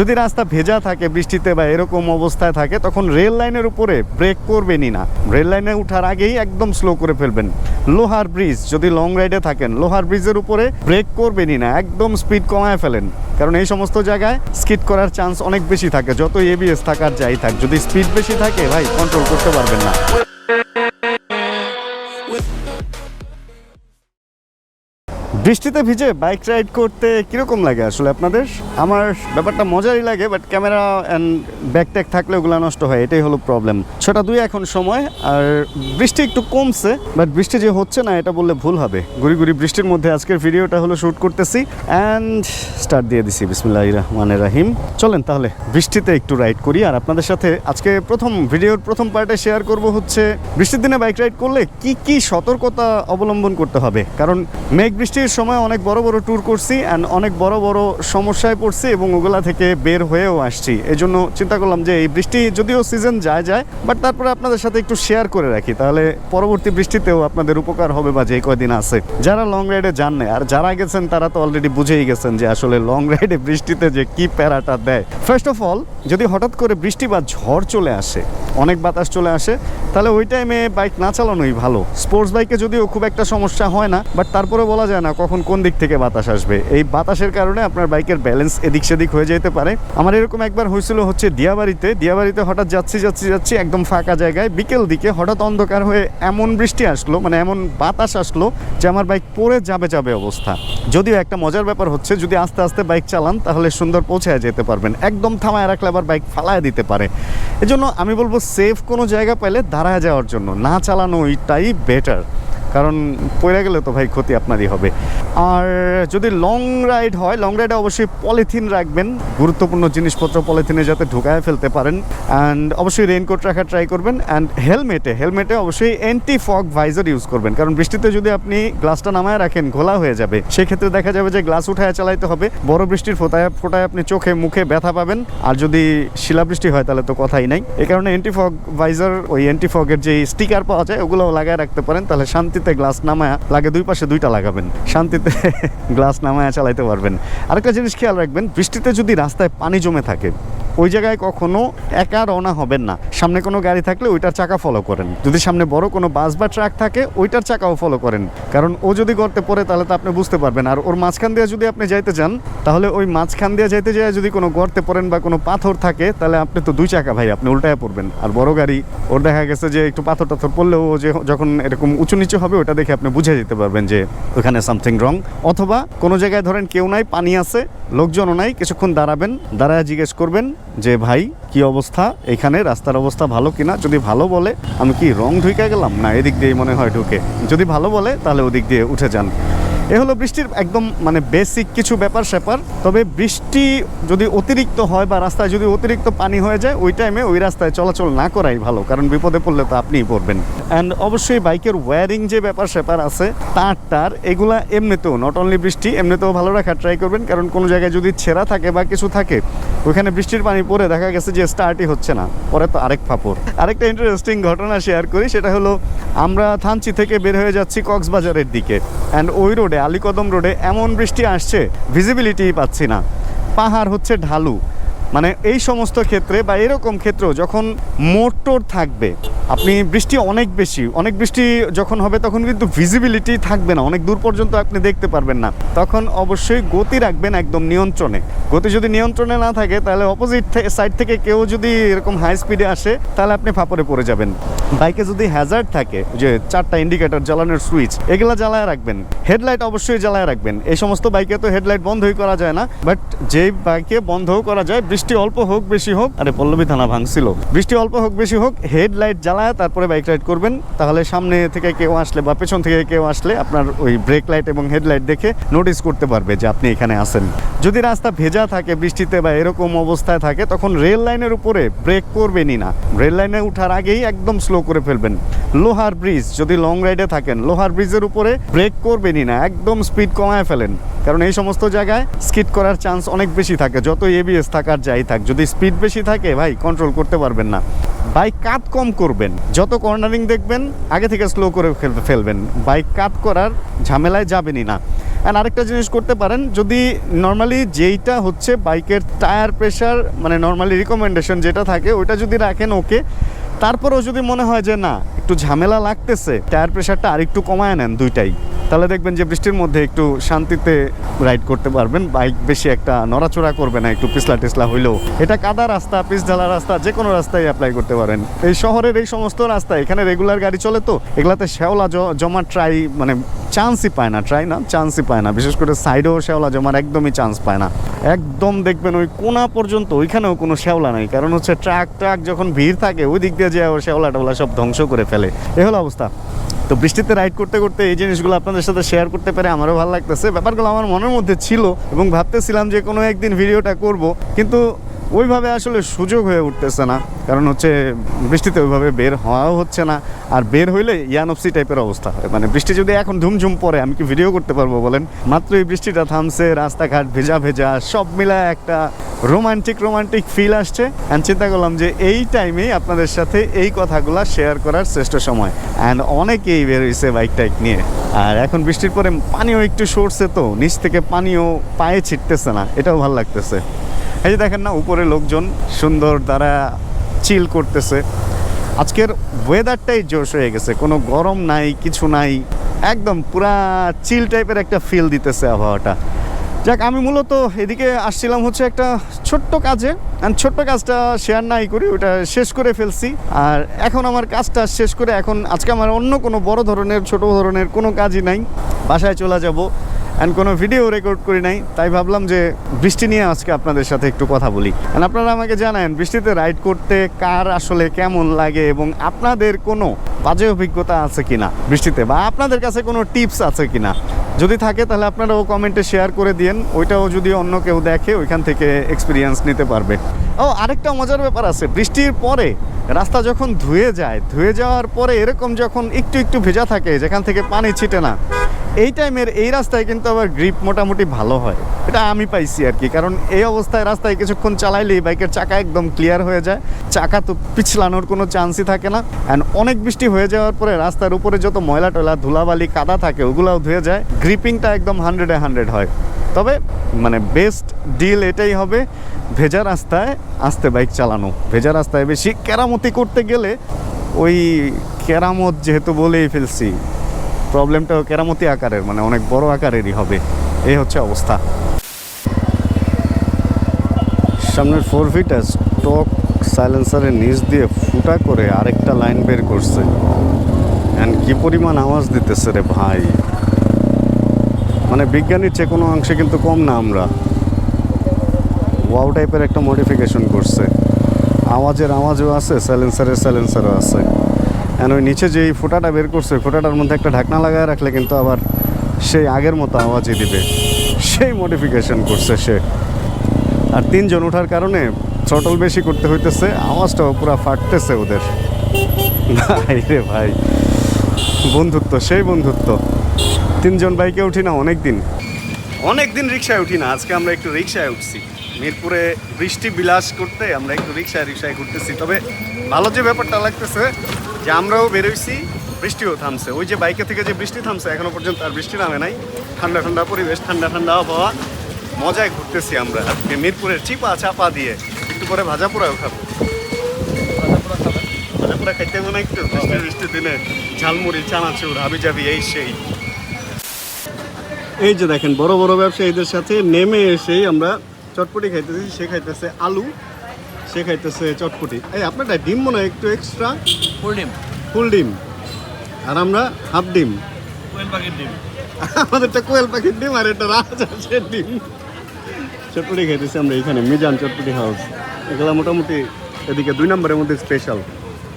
যদি রাস্তা ভেজা থাকে বৃষ্টিতে বা এরকম অবস্থায় থাকে, তখন রেল লাইনের উপরে ব্রেক করবেনই না রেল লাইনে উঠার আগেই একদম স্লো করে ফেলবেন। লোহার ব্রিজ, যদি লং রাইডে থাকেন, লোহার ব্রিজের উপরে ব্রেক করবেনই না একদম স্পিড কমায় ফেলেন। কারণ এই সমস্ত জায়গায় স্কিড করার চান্স অনেক বেশি থাকে যত এবিএস থাকার যাই থাক, যদি স্পিড বেশি থাকে, ভাই কন্ট্রোল করতে পারবেন না। বৃষ্টিতে ভিজে বাইক রাইড করতে কীরকম লাগে আসলে আপনাদের? আমার ব্যাপারটা মজারই লাগে but camera and bag tag থাকলে ওগুলো নষ্ট হয়, এটাই হলো প্রবলেম ছটা দুই এখন সময়, আর বৃষ্টি একটু কমছে বাট বৃষ্টি যে হচ্ছে না, এটা বললে ভুল হবে। গুড়ি গুড়ি বৃষ্টির মধ্যে আজকের ভিডিওটা হলো শ্যুট করতেছি অ্যান্ড স্টার্ট দিয়ে দিছি। বিসমুল্লাহ রহমানের রাহিম। চলেন তাহলে, বৃষ্টিতে একটু রাইড করি, আর আপনাদের সাথে আজকে প্রথম ভিডিওর প্রথম পার্টে শেয়ার করব হচ্ছে, বৃষ্টির দিনে বাইক রাইড করলে কি কি সতর্কতা অবলম্বন করতে হবে? কারণ মেঘ বৃষ্টির সময় অনেক বড় বড় ট্যুর করছি অ্যান্ড অনেক বড় বড় সমস্যায় পড়ছি এবং ওগুলা থেকে বের হয়েও আসছি। এই জন্য চিন্তা করলাম যে এই বৃষ্টি যদিও সিজন যায় যায় বাট তারপরে আপনাদের সাথে একটু শেয়ার করে রাখি। তাহলে পরবর্তী বৃষ্টিতেও আপনাদের উপকার হবে বা যে কয়দিন আছে। যারা লং রাইডে যান না আর যারা গেছেন তারা তো অলরেডি বুঝেই গেছেন যে আসলে লং রাইডে বৃষ্টিতে যে কি প্যারাটা দেয়। ফার্স্ট অফ অল যদি হঠাৎ করে বৃষ্টি বা ঝড় চলে আসে, অনেক বাতাস চলে আসে, তাহলে ওই টাইমে বাইক না চালানোই ভালো। স্পোর্টস বাইকে যদিও খুব একটা সমস্যা হয় না বাট তারপরে বলা যায় না কোন দিক থেকে বাতাস আসবে? এই বাতাসের কারণে আপনার বাইকের ব্যালেন্স এদিক সেদিক হয়ে যেতে পারে। আমার এরকম একবার হয়েছিল হচ্ছে দিয়াবাড়িতে। দিয়াবাড়িতে হঠাৎ যাচ্ছি যাচ্ছি যাচ্ছি একদম ফাঁকা জায়গায়। বিকেল দিকে হঠাৎ অন্ধকার হয়ে এমন বৃষ্টি আসলো মানে এমন বাতাস আসলো যে আমার বাইক পড়ে যাবে যাবে অবস্থা। যদিও একটা মজার ব্যাপার হচ্ছে, যদি আস্তে আস্তে বাইক চালান, তাহলে সুন্দর পৌঁছায় যেতে পারবেন। একদম থামায় রাখলে আবার বাইক ফালায় দিতে পারে। এজন্য আমি বলব সেফ কোনো জায়গা পাইলে দাঁড়ায় যাওয়ার জন্য। না চালানো ওইটাই বেটার কারণ পড়ে গেলে তো ভাই ক্ষতি আপনারই হবে। আর যদি লং রাইড হয় লং রাইডে অবশ্যই পলিথিন রাখবেন। গুরুত্বপূর্ণ জিনিসপত্র পলিথিনে যাতে ঢুকায় ফেলতে পারেন। অ্যান্ড অবশ্যই রেইনকোট রাখার ট্রাই করবেন। অ্যান্ড হেলমেটে হেলমেটে অবশ্যই অ্যান্টি ফগ ভাইজার ইউজ করবেন। কারণ বৃষ্টিতে যদি আপনি গ্লাসটা নামায় রাখেন, ঘোলা হয়ে যাবে। সেক্ষেত্রে দেখা যাবে যে গ্লাস উঠায় চালাইতে হবে। বড় বৃষ্টির ফোটায় ফোটায় আপনি চোখে, মুখে ব্যথা পাবেন। আর যদি শিলাবৃষ্টি হয়, তাহলে তো কথাই নাই। এই কারণে অ্যান্টি ফগ ভাইজার ওই অ্যান্টি ফগের যে স্টিকার পাওয়া যায়, ওগুলোও লাগায় রাখতে পারেন। তাহলে শান্তিতে গ্লাস নামায়া, লাগে দুই পাশে দুইটা লাগাবেন। শান্তিতে গ্লাস নামায়া চালাইতে পারবেন। আরেকটা জিনিস খেয়াল রাখবেন, বৃষ্টিতে যদি রাস্তায় পানি জমে থাকে, ওই জায়গায় কখনো একা রওনা হবেন না। সামনে কোনো গাড়ি থাকলে ওইটার চাকা ফলো করেন। যদি সামনে বড় কোনো বাস বা ট্রাক থাকে, ওইটার চাকাও ফলো করেন। কারণ ও যদি গর্তে পড়ে, তাহলে তো আপনি বুঝতে পারবেন। আর ওর মাঝখান দিয়ে যদি আপনি যাইতে চান, তাহলে ওই মাঝখান দিয়ে যাইতে যায় যদি কোনো গর্তে পড়েন বা কোনো পাথর থাকে, তাহলে আপনি তো দুই চাকা ভাই, আপনি উল্টায় পড়বেন। আর বড় গাড়ি, ওর দেখা গেছে যে একটু পাথর টাথর পড়লেও যে যখন এরকম উঁচু নিচু হবে ওটা দেখে আপনি বুঝে যেতে পারবেন যে ওখানে সামথিং রং অথবা কোনো জায়গায় ধরেন কেউ নাই, পানি আছে, লোকজনও নাই, কিছুক্ষণ দাঁড়াবেন, দাঁড়ায় জিজ্ঞেস করবেন যে, ভাই, কি অবস্থা? এখানে রাস্তার অবস্থা ভালো কিনা? যদি ভালো বলে, আমি কি রং ঢুকে গেলাম? না, এদিক দিয়ে মনে হয় ঢুকে। যদি ভালো বলে, তাহলে ওদিক দিয়ে উঠে যান। এ হলো বৃষ্টির একদম মানে বেসিক কিছু ব্যাপার স্যাপার। তবে বৃষ্টি যদি অতিরিক্ত হয় বা রাস্তায় যদি অতিরিক্ত পানি হয়ে যায়, ওই টাইমে ওই রাস্তায় চলাচল না করাই ভালো, কারণ বিপদে পড়লে তো আপনিই পড়বেন। অ্যান্ড অবশ্যই বাইকের ওয়্যারিং যে ব্যাপার স্যাপার আছে, তার টার, এগুলা এমনিতেও নট অনলি বৃষ্টি, এমনিতেও ভালো রাখার ট্রাই করবেন, কারণ কোনো জায়গায় যদি ছেঁড়া থাকে বা কিছু থাকে ওইখানে বৃষ্টির পানি পরে দেখা গেছে যে স্টার্টই হচ্ছে না। পরে তো আরেক ফাপড়। আরেকটা ইন্টারেস্টিং ঘটনা শেয়ার করি, সেটা হলো আমরা থানচি থেকে বের হয়ে যাচ্ছি কক্সবাজারের দিকে। অ্যান্ড ওই রোডে আলীকদম রোডে এমন বৃষ্টি আসছে ভিজিবিলিটি পাচ্ছি না। পাহাড় হচ্ছে ঢালু। মানে এই সমস্ত ক্ষেত্রে বা এরকম ক্ষেত্রেও যখন মোটর থাকবে, আপনি বৃষ্টি অনেক বেশি, অনেক বৃষ্টি যখন হবে তখন কিন্তু ভিজিবিলিটি থাকবে না, অনেক দূর পর্যন্ত আপনি দেখতে পারবেন না। তখন অবশ্যই গতি রাখবেন একদম নিয়ন্ত্রণে। গতি যদি নিয়ন্ত্রণে না থাকে, তাহলে অপোজিট সাইড থেকে কেউ যদি এরকম হাই স্পিডে আসে, তাহলে আপনি ফাপড়ে পড়ে যাবেন। বাইকে যদি হ্যাজার্ড থাকে, যে চারটা ইন্ডিকেটর জ্বালানোর সুইচ এগুলা জ্বালায় রাখবেন। হেডলাইট অবশ্যই জ্বালায় রাখবেন। এই সমস্ত বাইকে তো হেডলাইট বন্ধই করা যায় না বাট যেই বাইকে বন্ধও করা যায়, বৃষ্টি অল্প হোক, বেশি হোক, আরে পল্লবী থানা ভাঙছিল। বৃষ্টি অল্প হোক, বেশি হোক হেডলাইট জ্বালায়, তারপরে বাইক রাইড করবেন। তাহলে সামনে থেকে কেউ আসলে বা পেছন থেকে কেউ আসলে আপনার ওই ব্রেক লাইট এবং হেডলাইট দেখে নোটিস করতে পারবে যে আপনি এখানে আসেন যদি রাস্তা ভেজা থাকে বৃষ্টিতে বা এরকম অবস্থায় থাকে, তখন রেল লাইনের উপরে ব্রেক করবেনই না। রেল লাইনে উঠার আগেই একদম স্লো করে ফেলবেন। লোহার ব্রিজ, যদি লং রাইডে থাকেন, লোহার ব্রিজের উপরে ব্রেক করবেনই না, একদম স্পিড কমায় ফেলেন। কারণ এই সমস্ত জায়গায় স্কিড করার চান্স অনেক বেশি থাকে যত এবিএস থাকার যাই থাক। যদি স্পিড বেশি থাকে, ভাই কন্ট্রোল করতে পারবেন না। বাইক কাত কম করবেন। যত কর্নারিং দেখবেন, আগে থেকে স্লো করে ফেল- ফেলবেন। বাইক কাত করার ঝামেলায় যাবেনই না। অ্যান্ড আরেকটা জিনিস করতে পারেন, যদি নর্মালি যেইটা হচ্ছে বাইকের টায়ার প্রেশার মানে নর্মালি রিকমেন্ডেশন যেটা থাকে, ওইটা যদি রাখেন ওকে তারপরেও যদি মনে হয় যে না, একটু ঝামেলা লাগতেছে টায়ার প্রেশারটা আর একটু কমায় নেন দুইটাই, তাহলে দেখবেন যে বৃষ্টির মধ্যে একটু শান্তিতে রাইড করতে পারবেন বাইক বেশি একটা নড়াচড়া করবে না, একটু পিছলা টিসলা হইলেও। এটা কাদা রাস্তা পিচ ঢালা রাস্তা, যে কোনো রাস্তায় অ্যাপ্লাই করতে পারেন। এই শহরের এই সমস্ত রাস্তা, এখানে রেগুলার গাড়ি চলে তো, এগুলাতে শ্যাওলা জমা ট্রাই মানে চান্সই পায় না ট্রাই না, চান্সই পায় না। বিশেষ করে সাইডেও শ্যাওলা জমার একদমই চান্স পায় না। একদম দেখবেন ওই কোনা পর্যন্ত ওইখানেও কোনো শ্যাওলা নাই। কারণ হচ্ছে ট্রাক ট্রাক যখন ভিড় থাকে ওই দিক দিয়ে যে শ্যাওলা টেওলা সব ধ্বংস করে ফেলে। এ হলো অবস্থা। তো বৃষ্টিতে রাইড করতে করতে এই জিনিসগুলো আপনাদের সাথে শেয়ার করতে পেরে আমারও ভালো লাগতেছে। ব্যাপারগুলো আমার মনের মধ্যে ছিল এবং ভাবতেছিলাম যে কোনো একদিন ভিডিওটা করব। কিন্তু ওইভাবে আসলে সুযোগ হয়ে উঠতেছে না। কারণ হচ্ছে বৃষ্টিতে ওইভাবে বের হওয়াও হচ্ছে না। আর বের হইলে ইয়ানপসি টাইপের অবস্থা হয়। মানে বৃষ্টি যদি এখন ঝুমঝুম পড়ে, আমি কি ভিডিও করতে পারব বলেন? মাত্র এই বৃষ্টিটা থামছে, রাস্তাঘাট ভেজা ভেজা, সব মিলায় একটা রোমান্টিক রোমান্টিক ফিল আসছে। অ্যান্ড চিন্তা করলাম যে এই টাইমেই আপনাদের সাথে এই কথাগুলো শেয়ার করার শ্রেষ্ঠ সময়। অ্যান্ড অনেকেই বেরোইছে বাইক টাইক নিয়ে। আর এখন বৃষ্টির পরে পানিও একটু সরছে তো, নিচ থেকে পানিও পায়ে ছিটতেছে না। এটাও ভালো লাগতেছে। এই যে দেখেন না, উপরে লোকজন সুন্দর, তারা চিল করতেছে। আজকের ওয়েদারটাই জোশ হয়ে গেছে। কোনো গরম নাই, কিছু নাই। একদম পুরা চিল টাইপের একটা ফিল দিতেছে আবহাওয়াটা। যাক, আমি মূলত এদিকে আসছিলাম হচ্ছে একটা ছোট্ট কাজে। আর ছোট্ট কাজটা শেয়ার নাই করি, ওটা শেষ করে ফেলছি। আর এখন আমার কাজটা শেষ করে, এখন আজকে আমার অন্য কোনো বড় ধরনের, ছোট ধরনের কোনো কাজই নাই। বাসায় চলে যাব। অ্যান্ড কোনো ভিডিও রেকর্ড করি নাই, তাই ভাবলাম যে বৃষ্টি নিয়ে আজকে আপনাদের সাথে একটু কথা বলি। অ্যান্ড আপনারা আমাকে জানান বৃষ্টিতে রাইড করতে কার আসলে কেমন লাগে এবং আপনাদের কোনো বাজে অভিজ্ঞতা আছে কিনা বৃষ্টিতে? বা আপনাদের কাছে কোনো টিপস আছে কিনা? যদি থাকে তাহলে আপনারাও কমেন্টে শেয়ার করে দিন ওইটাও যদি অন্য কেউ দেখে, ওইখান থেকে এক্সপিরিয়েন্স নিতে পারবে। ও, আরেকটা মজার ব্যাপার আছে, বৃষ্টির পরে রাস্তা যখন ধুয়ে যায়, ধুয়ে যাওয়ার পরে এরকম যখন একটু একটু ভেজা থাকে, যেখান থেকে পানি ছিটে না এই টাইমের এই রাস্তায় কিন্তু আবার গ্রিপ মোটামুটি ভালো হয়। এটা আমি পাইছি আর কি, কারণ এই অবস্থায় রাস্তায় কিছুক্ষণ চালাইলেই বাইকের চাকা একদম ক্লিয়ার হয়ে যায়। চাকা তো পিছলানোর কোনো চান্সই থাকে না। অ্যান্ড অনেক বৃষ্টি হয়ে যাওয়ার পরে রাস্তার উপরে যত ময়লা টয়লা ধুলাবালি, কাদা থাকে, ওগুলাও ধুয়ে যায়। গ্রিপিংটা একদম হান্ড্রেডে হান্ড্রেড হয়। তবে মানে বেস্ট ডিল এটাই হবে ভেজা রাস্তায় আস্তে বাইক চালানো। ভেজা রাস্তায় বেশি কেরামতি করতে গেলে ওই কেরামত যেহেতু বলেই ফেলছি প্রবলেমটাও কেরামতি আকারের মানে অনেক বড় আকারেরই হবে। এই হচ্ছে অবস্থা। সামনের ফোর ফিটা স্টক সাইলেন্সারের নিচ দিয়ে ফুটা করে আরেকটা লাইন বের করছে। অ্যান্ড কি পরিমাণ আওয়াজ দিতেছে রে ভাই? মানে বিজ্ঞানীর চেয়ে কোনো অংশে কিন্তু কম না আমরা। ওয়াও টাইপের একটা মডিফিকেশন করছে। আওয়াজের আওয়াজও আছে সাইলেন্সারের সাইলেন্সারও আছে। অ্যান্ড ওই নিচে যেই ফোঁটাটা বের করছে, ফোঁটাটার মধ্যে একটা ঢাকনা লাগায় রাখলে কিন্তু আবার সেই আগের মতো আওয়াজই দিবে। সেই মডিফিকেশন করছে সে। আর তিনজন ওঠার কারণে চটল বেশি করতে হইতেছে, আওয়াজটাও পুরো ফাটতেছে ওদের। ভাই রে ভাই, বন্ধুত্ব, সেই বন্ধুত্ব। তিনজন বাইকে উঠি না অনেক দিন অনেক দিন রিক্সায় উঠি না, আজকে আমরা একটু রিক্সায় উঠছি। মিরপুরে বৃষ্টি বিলাস করতে আমরা একটু রিক্সায় রিক্সায় ঘুরতেছি। তবে ভালো যে ব্যাপারটা লাগতেছে যে আমরাও বেরোইছি, বৃষ্টিও থামছে। ওই যে বাইকে থেকে যে বৃষ্টি থামছে, এখনও পর্যন্ত আর বৃষ্টি নামে নাই। ঠান্ডা ঠান্ডা পরিবেশ, ঠান্ডা ঠান্ডা আবহাওয়া। মজায় ঘুরতেছি আমরা। আজকে মিরপুরের চিপা চাপা দিয়ে একটু পরে ভাজা পোড়াও খাব ভাজা খাইতে মনে হয় একটু বৃষ্টি বৃষ্টির দিনে ঝালমুড়ি, চানাচুর হাবি জাবি এই সেই। এই যে দেখেন, বড় বড় ব্যবসায়ীদের সাথে নেমে এসেই আমরা চটপটি খাইতেছি সে খাইতেছে আলু সে খাইতেছে চটপটি। এই আপনারটা ডিম মনে হয় একটু এক্সট্রা ফুল ডিম। ফুল ডিম। আর আমরা হাফ ডিম। কোয়েল পাখির ডিম। আমাদেরটা কোয়েল পাখির ডিম আর এটা রাজহাঁসের ডিম। চটপটি খাইতেছি আমরা এখানে মিজান চটপটি হাউস এগুলা মোটামুটি এদিকে দুই নম্বরের মধ্যে স্পেশাল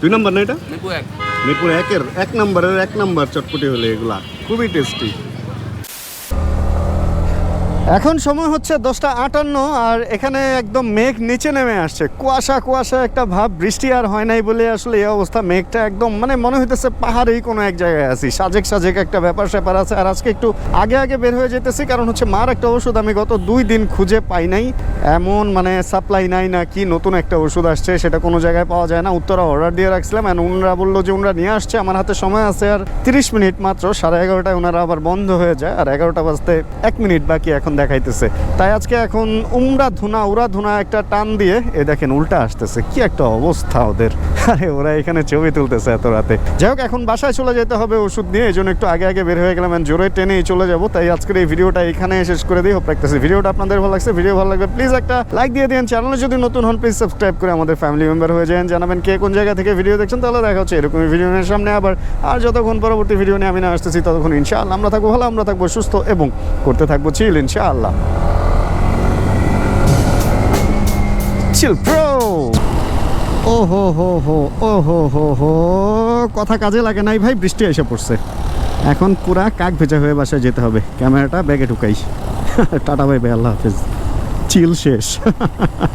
দুই নম্বর না এটা? এক। মিরপুর একের এক নম্বরের এক নম্বর চটপটি হলে এগুলা। খুবই টেস্টি এখন সময় হচ্ছে দশটা আটান্ন আর এখানে একদম মেঘ নিচে নেমে আসছে। কুয়াশা কুয়াশা একটা ভাব, বৃষ্টি আর হয় নাই বলে আসলে এই অবস্থা। মেঘটা একদম মানে মনে হইতেছে পাহাড়েই কোনো এক জায়গায় আছি। সাজেক সাজেক একটা ব্যাপার স্যাপার আছে। আর আজকে একটু আগে আগে বের হয়ে যেতেছি কারণ হচ্ছে মার একটা ওষুধ আমি গত দুই দিন খুঁজে পাই নাই। এমন মানে সাপ্লাই নাই না কি নতুন একটা ওষুধ আসছে, সেটা কোনো জায়গায় পাওয়া যায় না। উত্তরা অর্ডার দিয়ে রাখছিলাম অ্যান্ড উনরা বলল যে উনরা নিয়ে আসছে। আমার হাতে সময় আছে আর তিরিশ মিনিট মাত্র, সাড়ে এগারোটায় ওনারা আবার বন্ধ হয়ে যায়। আর এগারোটা বাজতে এক মিনিট বাকি এখন দেখাইতেছে। তাই আজকে এখন উমরা ধুনা, উড়া ধুনা একটা টান দিয়ে এ দেখেন উল্টা আসতেছে। কি একটা অবস্থা ওদের। আরে, ওরা এখানে ছবি তুলতেছে এত রাতে। যাই হোক, এখন বাসায় চলে যেতে হবে ওষুধ নিয়ে। এই জন্য একটু আগে আগে বের হয়ে গেলাম জোরে টেনেই চলে যাব। তাই আজকের এই ভিডিওটা এখানে শেষ করে দিই। রাখতেছি ভিডিওটা আপনাদের ভালো লাগছে। ভিডিও ভালো লাগবে প্লিজ একটা লাইক দিয়ে দিন। চ্যানেলে যদি নতুন হন প্লিজ সাবস্ক্রাইব করে আমাদের ফ্যামিলি মেম্বার হয়ে যান। জানাবেন কে কোন জায়গা থেকে ভিডিও দেখছেন। তাহলে দেখা হচ্ছে এরকমই ভিডিও নিয়ে সামনে আবার। আর যতক্ষণ পরবর্তী ভিডিও নিয়ে আমি না আসতেছি, ততক্ষণ ইনশাআল্লাহ আমরা থাকব, ভালো আমরা থাকব, সুস্থ এবং করতে থাকব চিল ইনশাআল্লাহ। চিল প্রো ও হো হো হো, ও হো হো হো। কথা কাজে লাগে নাই ভাই, বৃষ্টি এসে পড়ছে। এখন পুরা কাক ভেজা হয়ে বাসায় যেতে হবে। ক্যামেরাটা ব্যাগে ঢুকাই। টাটা, ভাই ভাই, আল্লাহ হাফেজ। চিল শেষ।